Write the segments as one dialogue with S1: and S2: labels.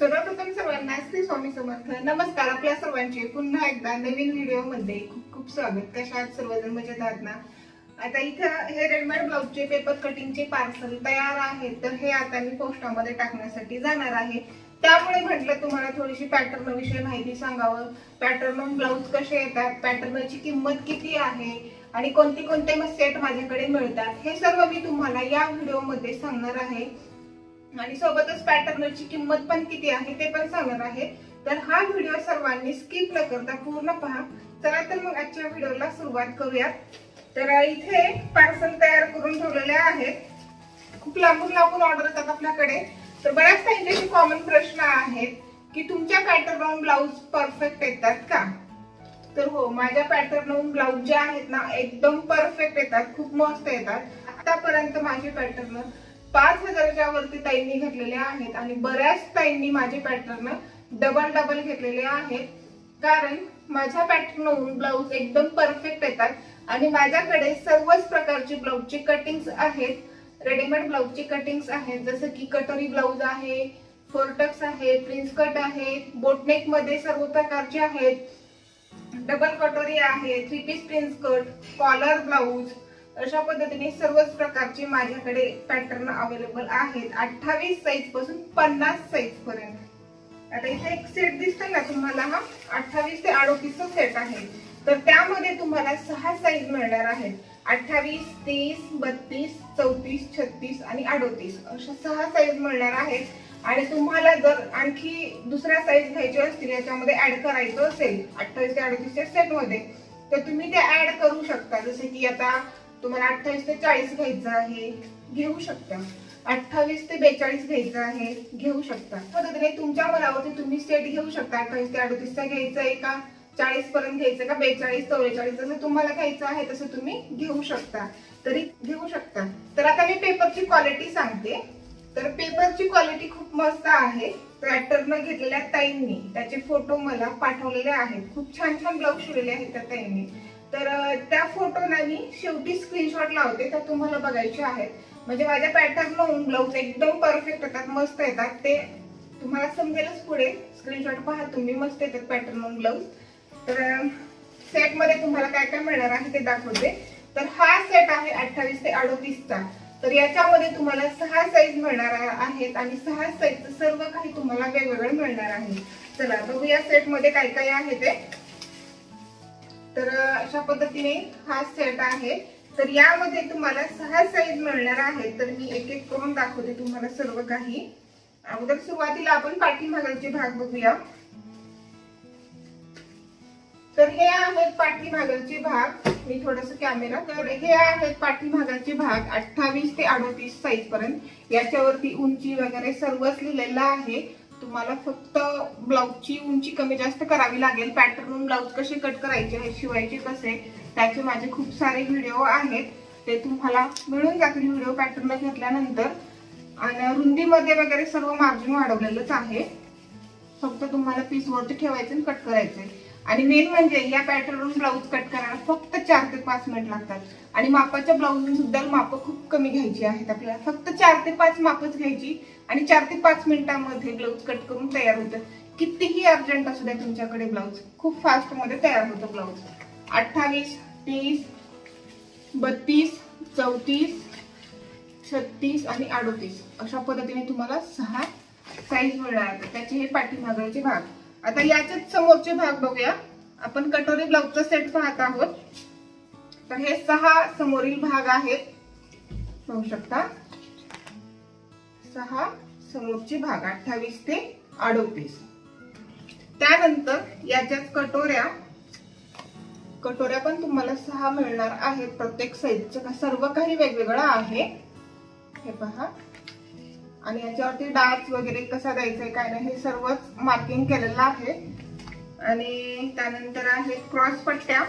S1: सर्वप्रथम सर्वांना श्री स्वामी समर्थ. नमस्कार आपल्या सर्वांचे. पुन्हा एकदा नवीन व्हिडिओमध्ये खूप खूप स्वागत. कशा आहात सर्वजण? मजेत आहात ना? आता इथं हे रेडमेड ब्लाऊजचे पेपर कटिंगचे पार्सल तयार आहेत. तर हे आता मी पोस्टामध्ये टाकण्यासाठी जाणार आहे. त्यामुळे म्हटलं तुम्हाला थोडीशी पॅटर्न विषयी माहिती सांगावं. पॅटर्न ब्लाऊज कसे येतात? पॅटर्नची किंमत किती आहे? आणि कोणते कोणते मग सेट माझ्याकडे मिळतात? हे सर्व मी तुम्हाला या व्हिडिओमध्ये सांगणार आहे. आणि सोबतच पॅटर्नची किंमत पण किती आहे ते पण सांगणार आहे. तर हा व्हिडिओ सर्वांनी स्किप न करता पूर्ण पहा. चला तर मग आजच्या व्हिडिओला सुरुवात करूयात. तर इथे पार्सल तयार करून ठेवलेले आहेत. खूप लांबून लांबून ऑर्डर येतात आपल्याकडे. तर बऱ्याच त्यांच्याशी कॉमन प्रश्न आहेत की तुमच्या पॅटर्न ब्लाऊज परफेक्ट येतात का? तर हो माझ्या पॅटर्न ब्लाऊज जे आहेत ना एकदम परफेक्ट येतात. खूप मस्त येतात. आतापर्यंत माझे पॅटर्न पाच हजाराच्या वरती ताईंनी घेतलेले आहेत आणि बऱ्याच ताईंनी माझे पॅटर्न डबल डबल घेतलेले आहेत. कारण माझ्या पॅटर्न ब्लाऊज एकदम परफेक्ट येतात आणि माझ्याकडे सर्वच प्रकारचे ब्लाऊजची कटिंग्स आहेत. रेडीमेड ब्लाऊजची कटिंग्स आहेत. जसं की कटोरी ब्लाऊज आहे फोरटक्स आहे प्रिन्स कट आहे बोटनेकमध्ये सर्व प्रकारचे आहेत. डबल कटोरी आहे three piece prince cut collar blouse अशा पद्धतीने सर्वच प्रकारचे माझ्याकडे पॅटर्न अवेलेबल आहेत. अठ्ठावीस साईजपासून पन्नास साईज पर्यंत. आता इथे एक सेट दिसतोय ना तुम्हाला हा? अठ्ठावीस ते अडोतीसचा सेट आहे. तर त्यामध्ये तुम्हाला सहा साईज मिळणार आहेत. अठ्ठावीस तीस बत्तीस चौतीस छत्तीस आणि अडोतीस. अशा सहा साईज मिळणार आहेत. आणि तुम्हाला जर आणखी दुसऱ्या साईज घ्यायच्या असतील याच्यामध्ये ऍड करायचं असेल अठ्ठावीस ते अडोतीसच्या सेटमध्ये तर तुम्ही ते ऍड करू शकता. जसे की आता तुम्हाला अठ्ठावीस ते चाळीस घ्यायचं आहे. घेऊ शकता. अठ्ठावीस ते बेचाळीस घ्यायचं आहे. घेऊ शकता. पद्धतीने तुमच्या मनावरती तुम्ही सेट घेऊ शकता. अठ्ठावीस ते अडतीसचा घ्यायचा आहे का? चाळीस पर्यंत घ्यायचं का? बेचाळीस चौवेचाळीस जसं तुम्हाला घ्यायचं आहे तसं तुम्ही घेऊ शकता. तरी घेऊ शकता. तर आता मी पेपरची क्वालिटी सांगते. तर पेपरची क्वालिटी खूप मस्त आहे. पॅटर्न घेतलेल्या ताईंनी त्याचे फोटो मला पाठवलेले आहेत. खूप छान छान ब्लाऊज शिवलेले आहेत त्या ताईंनी. तर त्या फोटोला मी शेवटी स्क्रीनशॉट लावते त्या तुम्हाला बघायचे आहेत. म्हणजे माझ्या पॅटर्न ब्लाऊज एकदम परफेक्ट येतात मस्त येतात. ते तुम्हाला समजेलच पुढे. स्क्रीनशॉट पहा तुम्ही मस्त येतात पॅटर्न ब्लाऊज तर सेटमध्ये तुम्हाला काय काय मिळणार आहे ते दाखवते. तर हा सेट आहे अठ्ठावीस ते अडोतीसचा. तर याच्यामध्ये तुम्हाला सहा साईज मिळणार आहेत आणि सहा साईजचं सर्व काही तुम्हाला वेगवेगळं मिळणार आहे. चला बघूया या सेटमध्ये काय काय आहे ते. तर अशा पद्धतीने हा सेट आहे. तर यामध्ये तुम्हाला सहा साईज मिळणार आहे तर मी एक एक करून दाखवते तुम्हाला सर्व काही. अगोदर सुरुवातीला आपण पाठीमागाचे भाग बघूया. तर हे आहेत पाठीमागाचे भाग. मी थोडस कॅमेरा तर हे आहेत पाठीमागाचे भाग अठ्ठावीस ते अडतीस साईज पर्यंत. याच्यावरती उंची वगैरे सर्वच लिहिलेलं आहे. तुम्हाला फक्त ब्लाऊजची उंची कमी जास्त करावी लागेल. पॅटर्न ब्लाऊज कसे कट करायचे हे शिवायचे कसे त्याचे माझे खूप सारे व्हिडिओ आहेत. ते तुम्हाला मिळून जातील व्हिडिओ पॅटर्न घेतल्यानंतर. आणि रुंदीमध्ये वगैरे सर्व मार्जिन वाढवलेलंच आहे. फक्त तुम्हाला पीस वरती ठेवायचे आणि कट करायचे. आणि मेन म्हणजे या पॅटर्नवरून ब्लाऊज कट करायला फक्त चार ते पाच मिनिट लागतात. आणि मापाच्या ब्लाऊज सुद्धा माप खूप कमी घ्यायची आहेत आपल्याला. फक्त चार ते पाच मापच घ्यायची आणि चार ते पाच मिनिटांमध्ये ब्लाऊज कट करून तयार होतं. कितीही अर्जंट असू द्या तुमच्याकडे ब्लाऊज खूप फास्टमध्ये तयार होतं ब्लाऊज अठ्ठावीस तीस बत्तीस चौतीस छत्तीस आणि अडोतीस. अशा पद्धतीने तुम्हाला सहा साईज मिळणार त्याचे हे पाठीमागचे भाग. आता याच्याच समोरचे भाग बघूया. आपण कटोरी ब्लाऊजचा सेट पाहत आहोत. तर हे सहा समोरील भाग आहेत. पाहू शकता. सहा समोरचे भाग अठ्ठावीस ते अडोतीस. त्यानंतर याच्यात कटोऱ्या. कटोऱ्या पण तुम्हाला सहा मिळणार आहेत. प्रत्येक साईजचं सर्व काही वेगवेगळं आहे. हे पहा. आणि याच्यावरती डार्क वगैरे कसा द्यायचा आहे काय नाही हे सर्वच मार्किंग केलेलं आहे. आणि त्यानंतर आहे क्रॉस पट्ट्या.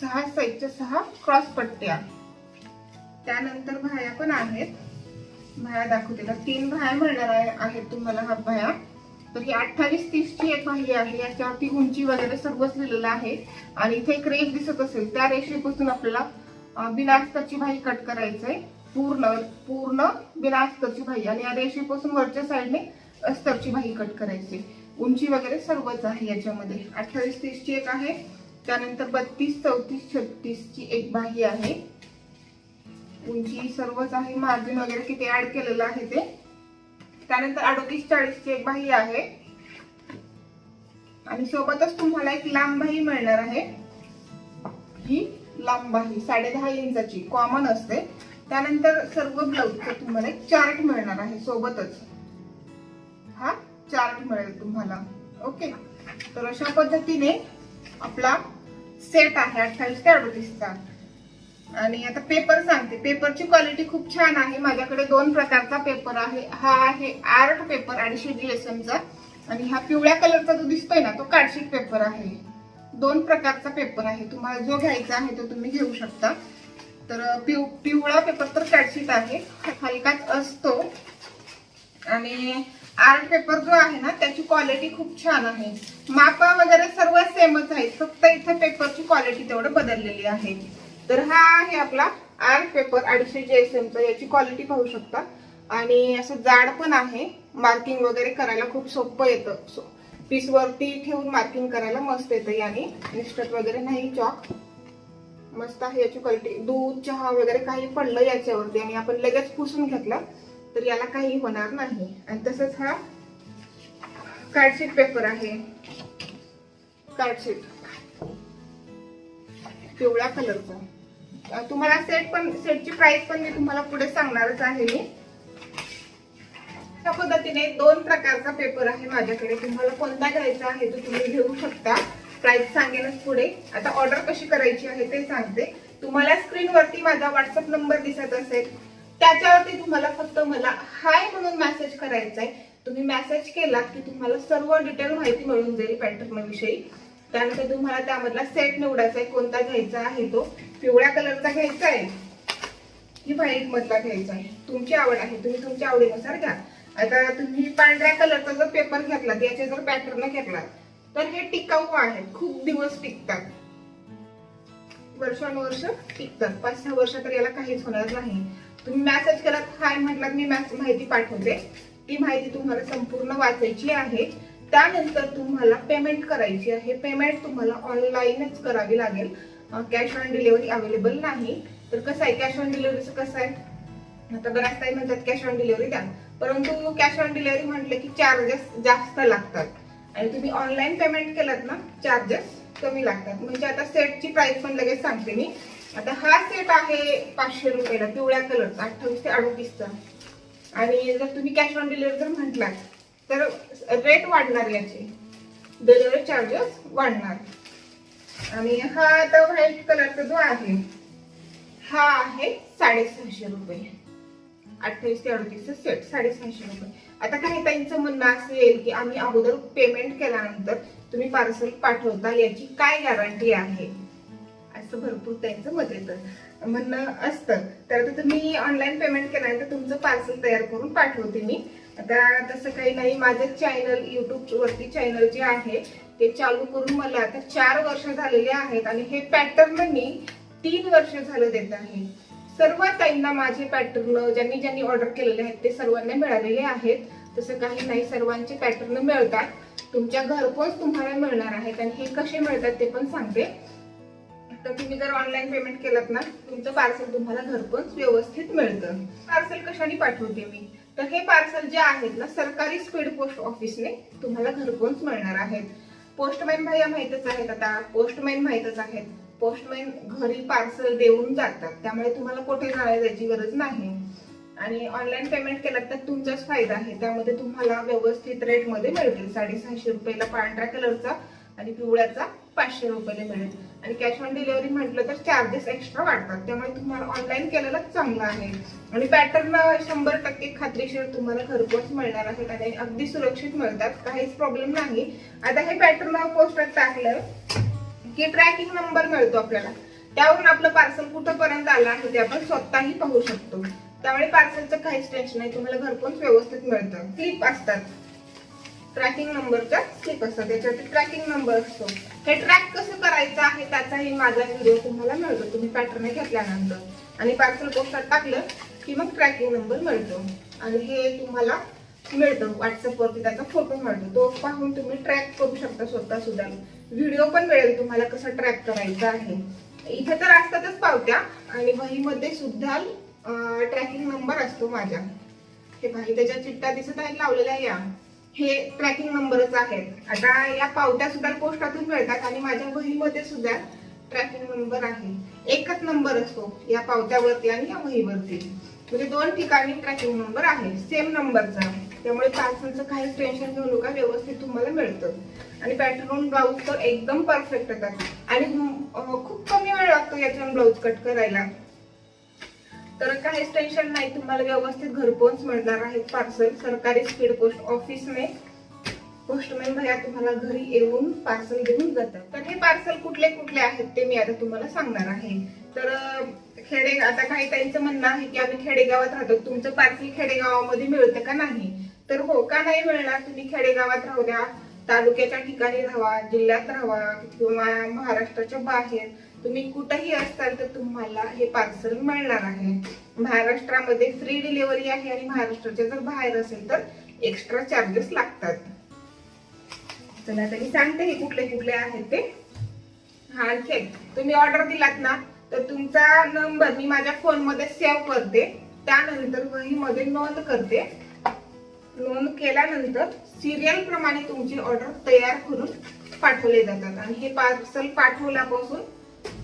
S1: सहा साईजच्या सहा क्रॉस पट्ट्या. त्यानंतर भाया पण आहेत. भाया दाखवते का? तीन भाया मिळणार आहे- आहेत तुम्हाला हा भाया. तर ही अठ्ठावीस तीसची एक भाई आहे याच्यावरती उंची वगैरे सर्वच लिहिलेलं आहे. आणि इथे एक रेष दिसत असेल त्या रेषेपासून आपल्याला बिनास्ताची भाई कट करायचंय. पूर्ण पूर्ण बिना अस्तरची भाई. आणि या रेषेपासून वरच्या साईडने अस्तरची बाही कट करायची. उंची वगैरे सर्वच आहे याच्यामध्ये. अठ्ठावीस तीसची एक आहे. त्यानंतर बत्तीस चौतीस छत्तीसची एक बाही आहे. उंची सर्वच आहे. मार्जिन वगैरे किती ऍड केलेलं आहे ते. त्यानंतर अडोतीस चाळीसची एक बाही आहे. आणि सोबतच तुम्हाला एक लांब बाही मिळणार आहे. ही लांब बाही साडे दहा इंचाची. कॉमन असते. त्यानंतर सर्व ब्लाऊजचं तुम्हाला एक चार्ट मिळणार आहे सोबतच. हा चार्ट मिळेल तुम्हाला. ओके? तर अशा पद्धतीने आपला सेट आहे अठ्ठावीस ते अडतीसचा. आणि आता पेपर सांगते. पेपरची क्वालिटी खूप छान आहे. माझ्याकडे दोन प्रकारचा पेपर आहे. हा आहे आर्ट पेपर अडीचशे एमचा आणि हा पिवळ्या कलरचा जो दिसतोय ना तो कार्डशीट पेपर आहे. दोन प्रकारचा पेपर आहे. तुम्हाला जो घ्यायचा आहे तो तुम्ही घेऊ शकता. तर पिव पिवळा पेपर तर कार्डशीट आहे. हलकाच असतो. आणि आर्ट पेपर जो आहे ना त्याची क्वालिटी खूप छान आहे. मापा वगैरे सर्व सेमच आहेत. फक्त इथे पेपरची क्वालिटी तेवढं बदललेली आहे. तर हा आहे आपला आर्ट पेपर अडीचशे जीएसएमचा याची क्वालिटी पाहू शकता. आणि असं जाड पण आहे. मार्किंग वगैरे करायला खूप सोपं येतं. पीसवरती ठेवून मार्किंग करायला मस्त येतं. याने निष्ठत वगैरे नाही चॉक मस्त आहे याची क्वालिटी दूध चहा वगैरे काही पडलं याच्यावरती आणि आपण लगेच पुसून घेतलं तर याला काही होणार नाही. आणि तसंच हा कार्डशीट पेपर आहे. कार्डशीट पिवळ्या कलरचा तुम्हाला सेट पण सेटची प्राइस पण मी तुम्हाला पुढे सांगणारच आहे मी. त्या पद्धतीने दोन प्रकारचा पेपर आहे माझ्याकडे. तुम्हाला कोणता घ्यायचा आहे तो तुम्ही घेऊ शकता. प्राइस सांगेनच पुढे. आता ऑर्डर कशी करायची आहे ते सांगते. तुम्हाला स्क्रीनवरती माझा व्हॉट्सअप नंबर दिसत असेल. त्याच्यावरती तुम्हाला फक्त मला हाय म्हणून मेसेज करायचा आहे तुम्ही मेसेज केला की तुम्हाला सर्व डिटेल माहिती मिळून जाईल पॅटर्नविषयी त्यानंतर तुम्हाला त्यामधला सेट निवडायचा आहे. कोणता घ्यायचा आहे तो? पिवळ्या कलरचा घ्यायचा आहे? की व्हाईट मधला घ्यायचा आहे? तुमची आवड आहे. तुम्ही तुमच्या आवडीनुसार घ्या. आता तुम्ही पांढऱ्या कलरचा जर पेपर घेतला याचे जर पॅटर्न घेतला तर हे टिकाऊ आहेत. खूप दिवस टिकतात. वर्षानुवर्ष टिकतात. पाच सहा वर्ष तर याला काहीच होणार नाही. तुम्ही मेसेज केलात हाय म्हटलात मी मॅसेज माहिती पाठवते. ती माहिती तुम्हाला संपूर्ण वाचायची आहे. त्यानंतर तुम्हाला पेमेंट करायची आहे. पेमेंट तुम्हाला ऑनलाईनच करावी लागेल. कॅश ऑन डिलिव्हरी अवेलेबल नाही. तर कसं आहे? कॅश ऑन डिलिव्हरीचं कसं आहे? आता बऱ्याच काही म्हणतात कॅश ऑन डिलिव्हरी द्या. परंतु कॅश ऑन डिलिव्हरी म्हटलं की चार्जेस जास्त लागतात. आणि तुम्ही ऑनलाईन पेमेंट केलात ना चार्जेस कमी लागतात. म्हणजे आता सेटची प्राइस पण लगेच सांगते मी. आता हा सेट आहे पाचशे रुपयाला पिवळ्या कलरचा अठ्ठावीस ते अडोतीसचा. आणि जर तुम्ही कॅश ऑन डिलिव्हरी जर म्हटलात तर रेट वाढणार याचे. डिलिव्हरी चार्जेस वाढणार. आणि हा आता व्हाईट कलरचा जो आहे हा आहे साडेसहाशे रुपये. अठ्ठावीस ते अडतीसचा सेट साडेसहाशे रुपये. आता काही ताईंचं म्हणणं असं येईल की आम्ही अगोदर पेमेंट केल्यानंतर तुम्ही पार्सल पाठवताल याची काय गॅरंटी आहे? असं भरपूर त्यांचं मत येतं. म्हणणं असतं. तर आता तुम्ही ऑनलाईन पेमेंट केल्यानंतर तुमचं पार्सल तयार करून पाठवते मी. आता तसं काही नाही. माझं चॅनल युट्यूब वरती चॅनल जे आहे ते चालू करून मला आता चार वर्ष झालेले आहेत आणि हे पॅटर्न मी तीन वर्ष झालं देत आहे. सर्व ताईंना माझे पॅटर्न ज्यांनी ज्यांनी ऑर्डर केलेले आहेत ते सर्वांना मिळालेले आहेत. तसं काही नाही सर्वांचे पॅटर्न मिळतात. तुमच्या घरपोच तुम्हाला मिळणार आहेत आणि हे कसे मिळतात ते पण सांगते. तर तुम्ही जर ऑनलाईन पेमेंट केलं ना तुमचं पार्सल तुम्हाला घरपोच व्यवस्थित मिळतं. पार्सल कशाने पाठवते मी? तर हे पार्सल जे आहेत ना सरकारी स्पीड पोस्ट ऑफिसने तुम्हाला घरपोच मिळणार आहेत. पोस्टमॅन भैया माहीतच आहेत आता. पोस्टमॅन माहीतच आहेत. पोस्टमॅन घरी पार्सल देऊन जातात. त्यामुळे तुम्हाला कुठे जायची गरज नाही. आणि ऑनलाईन पेमेंट केलं तर तुमचाच फायदा आहे. त्यामध्ये तुम्हाला व्यवस्थित रेटमध्ये मिळतील. साडेसहाशे रुपयाला पांढऱ्या कलरचा आणि पिवळ्याचा पाचशे रुपयाला मिळेल. आणि कॅश ऑन डिलिव्हरी म्हटलं तर चार्जेस एक्स्ट्रा वाढतात. त्यामुळे तुम्हाला ऑनलाईन केलेलंच चांगलं आहे. आणि पॅटर्न शंभर टक्के खात्रीशीर तुम्हाला घरपोच मिळणार आहेत आणि अगदी सुरक्षित मिळतात. काहीच प्रॉब्लेम नाही. आता हे पॅटर्न पोस्टात टाकलं. की ट्रॅकिंग नंबर मिळतो आपल्याला. त्यावरून आपलं पार्सल कुठंपर्यंत आलं आहे ते आपण स्वतःही पाहू शकतो. त्यामुळे पार्सलचं काहीच टेन्शन नाही. तुम्हाला घरपोच व्यवस्थित मिळतं. क्लिप असतात. ट्रॅकिंग नंबरचा स्लिप असतात त्याच्यावरती ट्रॅकिंग नंबर असतो. हे ट्रॅक कसं करायचं आहे त्याचाही माझा व्हिडिओ तुम्हाला मिळतो. तुम्ही पॅटर्न घेतल्यानंतर. आणि पार्सल पोस्टात टाकलं की मग ट्रॅकिंग नंबर मिळतो. आणि हे तुम्हाला मिळतं. व्हॉट्सअपवरती त्याचा फोटो मिळतो. तो पाहून तुम्ही ट्रॅक करू शकता स्वतः सुद्धा. व्हिडिओ पण मिळेल तुम्हाला कसं ट्रॅक करायचं आहे. इथे तर असतातच पावत्या आणि वहीमध्ये सुद्धा ट्रॅकिंग नंबर असतो माझ्या. हे भाई त्याच्या चिट्टा दिसत आहेत लावलेल्या या हे ट्रॅकिंग नंबरच आहेत. आता या पावत्या सुद्धा पोस्टातून मिळतात आणि माझ्या वहीमध्ये सुद्धा ट्रॅकिंग नंबर आहे. एकच नंबर असतो या पावत्यावरती आणि या वहीवरती. म्हणजे दोन ठिकाणी ट्रॅकिंग नंबर आहे. सेम नंबरचा त्यामुळे पार्सलचं काहीच टेन्शन घेऊ नका व्यवस्थित तुम्हाला मिळतं. आणि पॅटर्न ब्लाऊज तर एकदम परफेक्ट येतात आणि खूप कमी वेळ लागतो याच्यावर ब्लाऊज कट करायला. तर काहीच टेन्शन नाही तुम्हाला व्यवस्थित घरपोच मिळणार आहे पार्सल सरकारी स्पीड पोस्ट ऑफिसने पोस्टमॅन भैया तुम्हाला घरी येऊन पार्सल घेऊन जातात. तर हे पार्सल कुठले कुठले आहेत ते मी आता तुम्हाला सांगणार आहे. तर खेडे आता काही त्यांचं म्हणणं आहे की आम्ही खेडेगावात राहतो. तुमचं पार्सल खेडेगावामध्ये मिळतं का नाही? तर हो का नाही मिळणार? तुम्ही खेडेगावात राहू द्या तालुक्याच्या ठिकाणी राहा जिल्ह्यात राहा किंवा महाराष्ट्राच्या बाहेर. तुम्ही कुठेही असाल तर तुम्हाला हे पार्सल मिळणार आहे. महाराष्ट्रामध्ये फ्री डिलिव्हरी आहे आणि महाराष्ट्राच्या जर बाहेर असेल तर एक्स्ट्रा चार्जेस लागतात. चला तरी मी सांगते हे कुठले कुठले आहेत ते. हा ठीक तुम्ही ऑर्डर दिलात ना तर तुमचा नंबर मी माझ्या फोनमध्ये सेव्ह करते. त्यानंतर वहीमध्ये नोंद करते. नोंद केल्यानंतर सिरियल प्रमाणे तुमची ऑर्डर तयार करून पाठवले जातात. आणि हे पार्सल पाठवल्यापासून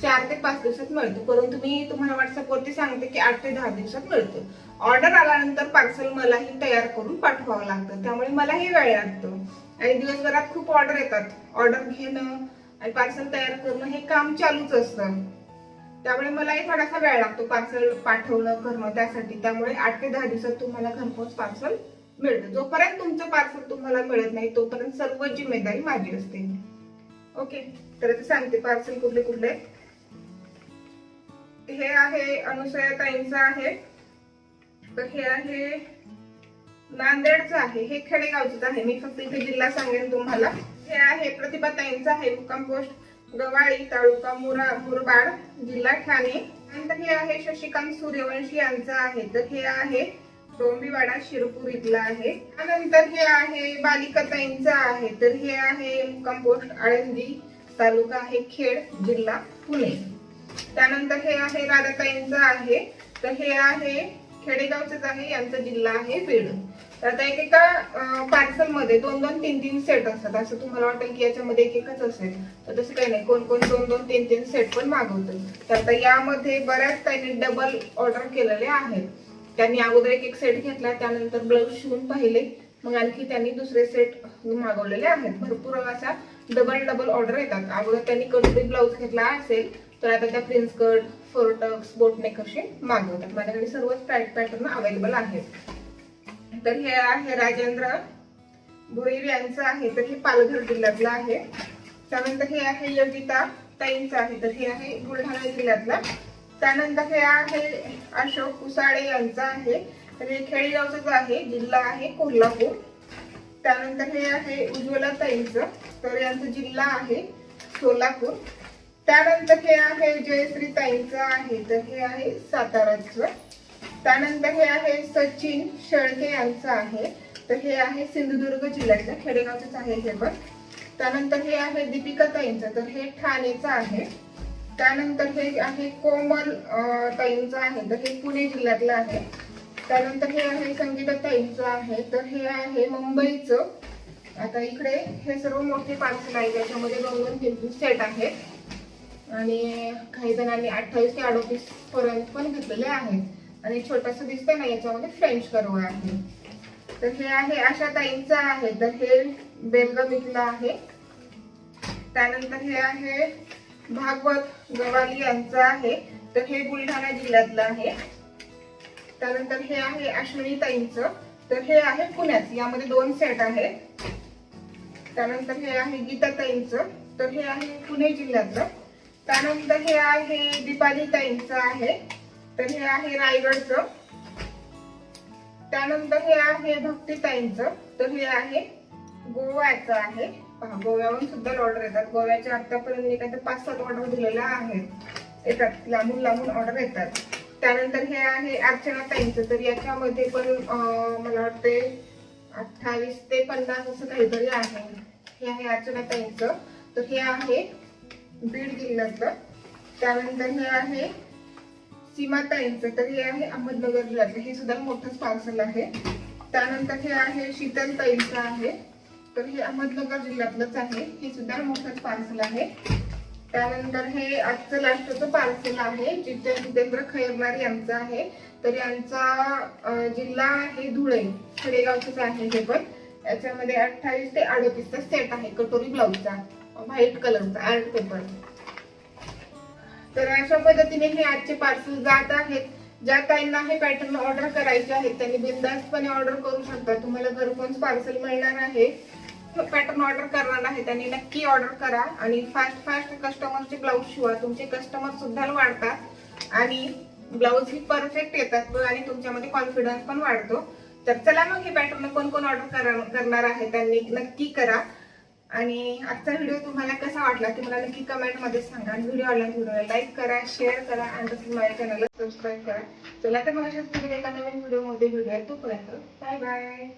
S1: चार ते पाच दिवसात मिळतो. परंतु मी तुम्हाला व्हॉट्सअप वरती सांगते की आठ ते दहा दिवसात मिळतो. ऑर्डर आल्यानंतर पार्सल मलाही तयार करून पाठवावं लागतं. त्यामुळे मलाही वेळ लागतो. आणि दिवसभरात खूप ऑर्डर येतात. ऑर्डर घेणं आणि पार्सल तयार करणं हे काम चालूच असतं. त्यामुळे मलाही थोडासा वेळ लागतो पार्सल पाठवणं करणं त्यासाठी. त्यामुळे आठ ते दहा दिवसात तुम्हाला घरपोच पार्सल मिळतं. जोपर्यंत तुमचं पार्सल तुम्हाला मिळत नाही तोपर्यंत सर्व जिम्मेदारी माझी असते. ओके तर आता सांगते पार्सल कुठले कुठले? हे आहे अनुसया ताईंचं आहे. तर हे आहे नांदेडचं आहे. हे खेडेगावचं आहे. मी फक्त इथे जिल्हा सांगेन तुम्हाला. हे आहे प्रतिभा ताईंचं आहे. मुक्काम पोस्ट गवाळी तालुका मुरा मुरबाड जिल्हा ठाणे. नंतर हे आहे शशिकांत सूर्यवंशी यांचं आहे. तर हे आहे डोंबीवाडा शिरपूर इथला आहे. त्यानंतर हे आहे बालिकाताईंचा आहे. तर हे आहे कंपोस्ट आळंदी तालुका आहे खेड जिल्हा पुणे. त्यानंतर हे आहे राधाताईंचं आहे. तर हे आहे खेडेगावचंच आहे यांचा जिल्हा आहे बीड. तर आता एकेका पार्सलमध्ये दोन दोन तीन तीन सेट असतात. असं तुम्हाला वाटेल की याच्यामध्ये एक एकच असेल. तर तसं काही नाही. कोण कोण दोन दोन तीन तीन सेट पण मागवतात तर आता यामध्ये बऱ्याच त्यांनी डबल ऑर्डर केलेले आहेत. त्यांनी अगोदर एक एक सेट घेतला त्यानंतर ब्लाऊज शिवून पाहिले. मग आणखी त्यांनी दुसरे सेट मागवलेले आहेत. भरपूर असा डबल डबल ऑर्डर येतात. अगोदर त्यांनी कधीतरी ब्लाऊज घेतला असेल तर आता त्या प्रिन्स कट फोरटक्स बोटनेक असे मागवतात. माझ्याकडे सर्वच पॅट पॅटर्न अवेलेबल आहेत. तर हे आहे राजेंद्र भोईर यांचं आहे. तर हे पालघर जिल्ह्यातलं आहे. त्यानंतर हे आहे योगिता ताईंचं आहे. तर हे आहे बुलढाणा जिल्ह्यातला त्यानंतर हे आहे अशोक कुसाळे यांचं आहे. तर हे खेडेगावचंच आहे जिल्हा आहे कोल्हापूर. त्यानंतर हे आहे उज्ज्वला ताईंचं. तर यांचं जिल्हा आहे सोलापूर. त्यानंतर हे आहे जयश्री ताईंचं आहे तर हे आहे साताराचं. त्यानंतर हे आहे सचिन शेळके यांचं आहे. तर हे आहे सिंधुदुर्ग जिल्ह्यातलं खेडेगावचंच आहे हे पण. त्यानंतर हे आहे दीपिका ताईंचं. तर हे ठाणेचं आहे. त्यानंतर हे आहे कोमल ताईंचं आहे. तर हे पुणे जिल्ह्यातलं आहे. त्यानंतर हे आहे संगीता ताईंचं आहे. तर हे आहे मुंबईचं. आता इकडे हे सर्व मोठे पार्सल आहे त्याच्यामध्ये दोन दोन तीन तीन सेट आहेत. आणि काही जणांनी अठ्ठावीस ते अडोतीस पर्यंत पण घेतलेले आहेत. आणि छोटस दिसतंय ना याच्यामध्ये फ्रेंच कर्व आहे. तर हे आहे आशा ताईंचं आहे. तर हे बेलगाम इथलं आहे. त्यानंतर हे आहे भागवत. गवाली यांचं आहे. तर हे बुलढाणा जिल्ह्यातलं आहे. त्यानंतर हे आहे अश्विनी ताईंचं तर हे आहे पुण्यात. यामध्ये दोन सेट आहे त्यानंतर हे आहे गीता ताईंचं तर हे आहे पुणे जिल्ह्यातलं. त्यानंतर हे आहे दीपाली ताईंचं आहे. तर हे आहे रायगडचं. त्यानंतर हे आहे भक्ती ताईंचं तर हे आहे गोव्याचं आहे. गोव्यावरून सुद्धा ऑर्डर येतात. गोव्याच्या आतापर्यंत मी काय पाच सात ऑर्डर दिलेल्या आहेत येतात लांबून लांबून ऑर्डर येतात. त्यानंतर हे आहे अर्चना ताईंचं. तर याच्यामध्ये पण मला वाटते अठ्ठावीस ते पन्नास असं काहीतरी आहे. हे आहे अर्चना ताईंचं. तर हे आहे बीड जिल्ह्यातलं त्यानंतर हे आहे सीमाताईंचं तर हे आहे अहमदनगर जिल्ह्यातलं. हे सुद्धा मोठंच पार्सल आहे. त्यानंतर हे आहे शीतलताईंचं आहे. तर हे अहमदनगर जिल्ह्यातलंच आहे. हे सुद्धा मोठंच पार्सल आहे. त्यानंतर हे आजचं लास्टचं पार्सल आहे जिथे जितेंद्र खैरनार यांचं आहे. तर यांचा जिल्हा आहे धुळे खेडेगावचंच आहे हे पण. याच्यामध्ये अठ्ठावीस ते अडतीसचा सेट आहे कटोरी ब्लाऊजचा व्हाईट कलरचा आर्ट पेपर तर अशा पद्धतीने हे आजचे पार्सल जात आहेत. ज्या ताईंना हे पॅटर्न ऑर्डर करायचे आहेत त्यांनी बिंदास्तपणे ऑर्डर करू शकता. तुम्हाला घरपोच पार्सल मिळणार आहे. पॅटर्न ऑर्डर करणार आहे त्यांनी नक्की ऑर्डर करा आणि फास्ट फास्ट कस्टमरचे ब्लाऊज शिवा. तुमचे कस्टमर सुद्धा वाढतात आणि ब्लाऊज ही परफेक्ट येतात आणि तुमच्यामध्ये कॉन्फिडन्स पण वाढतो. तर चला मग हे पॅटर्न कोण कोण ऑर्डर करणार आहे त्यांनी नक्की करा. आणि आजचा व्हिडिओ तुम्हाला कसा वाटला ते मला नक्की कमेंटमध्ये सांगा. आणि व्हिडिओ आवडला व्हिडिओला लाईक करा शेअर करा आणि तसंच माझ्या चॅनलला सबस्क्राईब करा. चला तर मग अशाच एका नवीन व्हिडिओमध्ये भेटूया तोपर्यंत. Bye bye